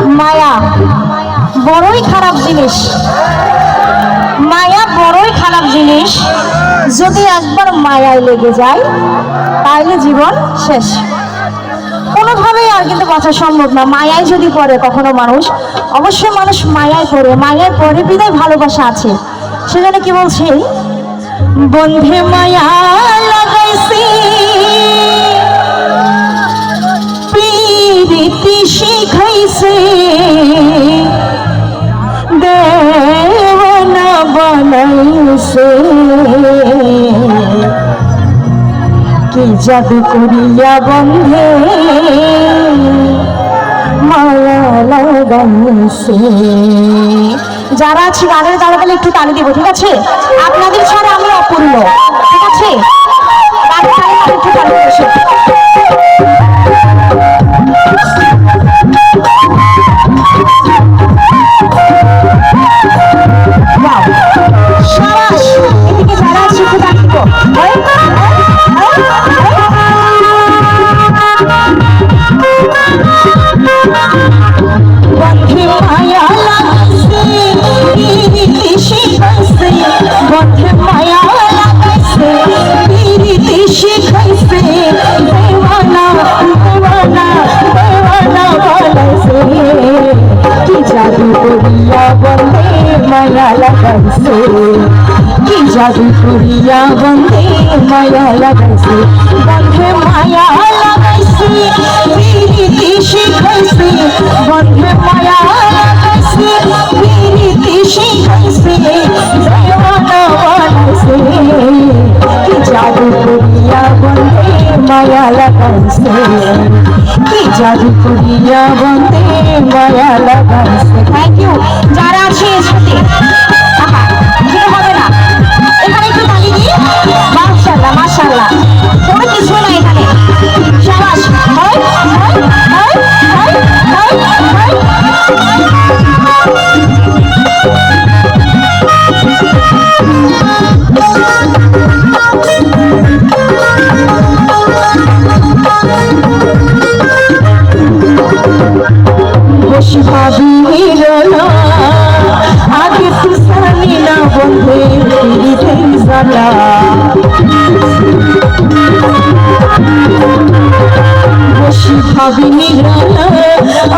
মায়া, বড়ই খারাপ জিনিস। মায়া বড়ই খারাপ জিনিস। যদি একবার মায়ায় লেগে যায় তাহলে জীবন শেষ। কোনোভাবেই আর কিন্তু বাঁচা সম্ভব না। মায়ায় যদি পড়ে কখনো মানুষ, অবশ্যই মানুষ মায়ায় পড়ে। মায়ায় পড়ে বিদায় ভালোবাসা আছে। সেজন্য কি বলছে? বন্ধে মায়া লাগাইছি। শিখাইছে দেওয়ানা বানাইছে। কি জাদু করিয়া বন্ধে যারা আছে, গানের তাহলে একটু তালি দিব, ঠিক আছে? আপনাদের ছাড়া আমি অপূর্ণ, ঠিক আছে? একটু তালি লাগাইছে কি জাদু করিয়া বন্ধে মায়া লাগাইছে বন্ধে মায়া লাগাইছে পিরিতি শিখাইছে বন্ধে মায়া লাগাইছে পিরিতি শিখাইছে দেওয়ানা বানাইছে কি জাদু করিয়া বন্ধে মায়া লাগাইছে কি জাদু করিয়া বন্ধে মায়া যারা আছে বসে ভাবি রলা আগে তুসানি না বন্ধে পিড়িতে জানা। বসে ভাবি রলা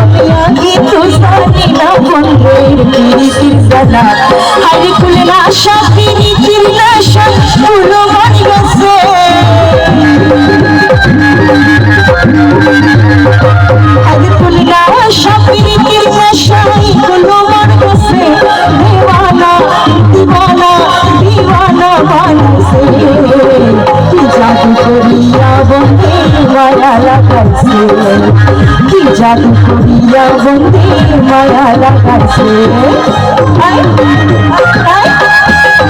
আমি আগে তুসানি না বন্ধে পিড়িতে জানা। হারি খুলে আশা পিড়িতির নেশা পুরো বন্দে মায়া লাগাইছে। কি জাদু করিয়া বন্দে মায়া লাগাইছে। আই আই আই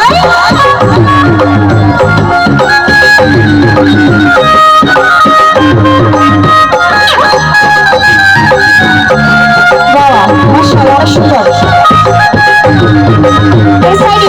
আই বাবা মাশাআল্লাহ অনেক সুন্দর এই সাইডে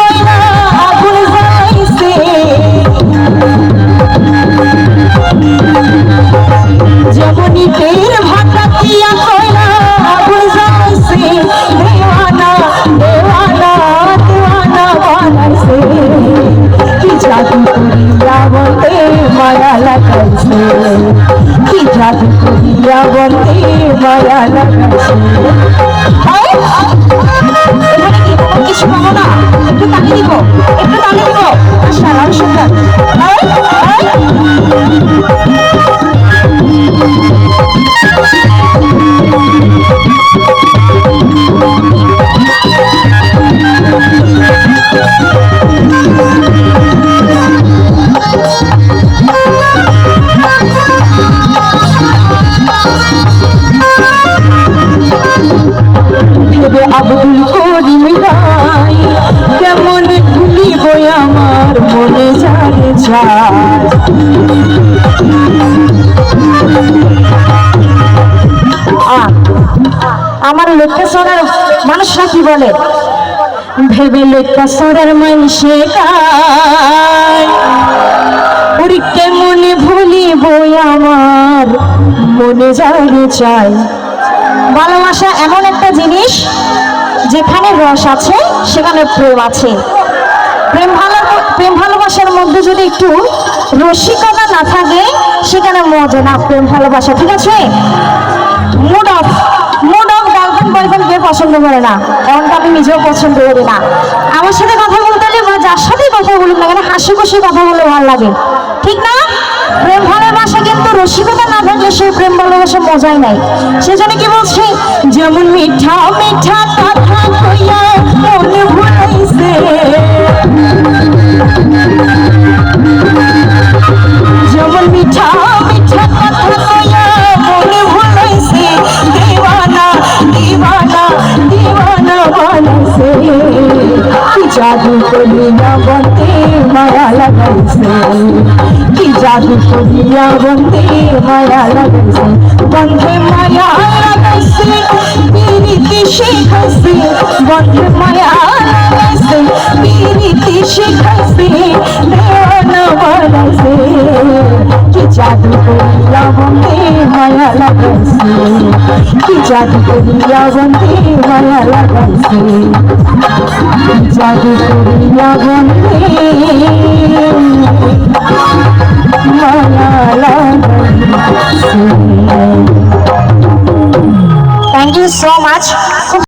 জাদু করিয়া বলতে আব্দুল করিম রায় কেমন ভুলিব আমার মনে জানে যায় আমার লক্ষ্য শোনার মানুষরা কি বলে? ভেবে লক্ষ্য শোনার মানুষে কেমন ভুলিব আমার মনে জানে চাই ভালোবাসা এমন একটা জিনিস যেখানে রস আছে, সেখানে প্রেম আছে। প্রেম ভালো, প্রেম ভালোবাসার মধ্যে যদি একটু রসিকতা না থাকে, সেখানে মজা না, প্রেম ভালোবাসা, ঠিক আছে? Mood off mood off girlfriend boyfriend কে পছন্দ করে না। এমনটা আমি নিজেও পছন্দ করি না। আমার সাথে কথা বলতে হলে যার সাথেই কথা বলুন না কেন হাসি খুশি কথা বলে ভালো লাগে। ঠিক না? প্রেম ভালোবাসা কিন্তু রসিকতা না থাকলে সেই প্রেম ভালোবাসা মজাই নাই। সেজন্য কি বলছে? যেমন মিঠা মিঠা কথা মনে যেমন মিঠা মিঠা জাদু করিয়া বন্দে মায়া লাগাইছে। জাদু করিয়া বন্দে মায়া লাগাইছে বন্ধে মায়া লাগাইছে পিরিতি শিখাইছে বন্ধে মায়া লাগাইছে পিরিতি শিখাইছে দেওয়ানা বানাইছে। কি জাদু করিয়া বন্দে মায়া লাগাইছে কি জাদু করিয়া বন্দে মায়া লাগাইছে কি জাদু করিয়া বন্দে থ্যাংক ইউ সো মাচ খুব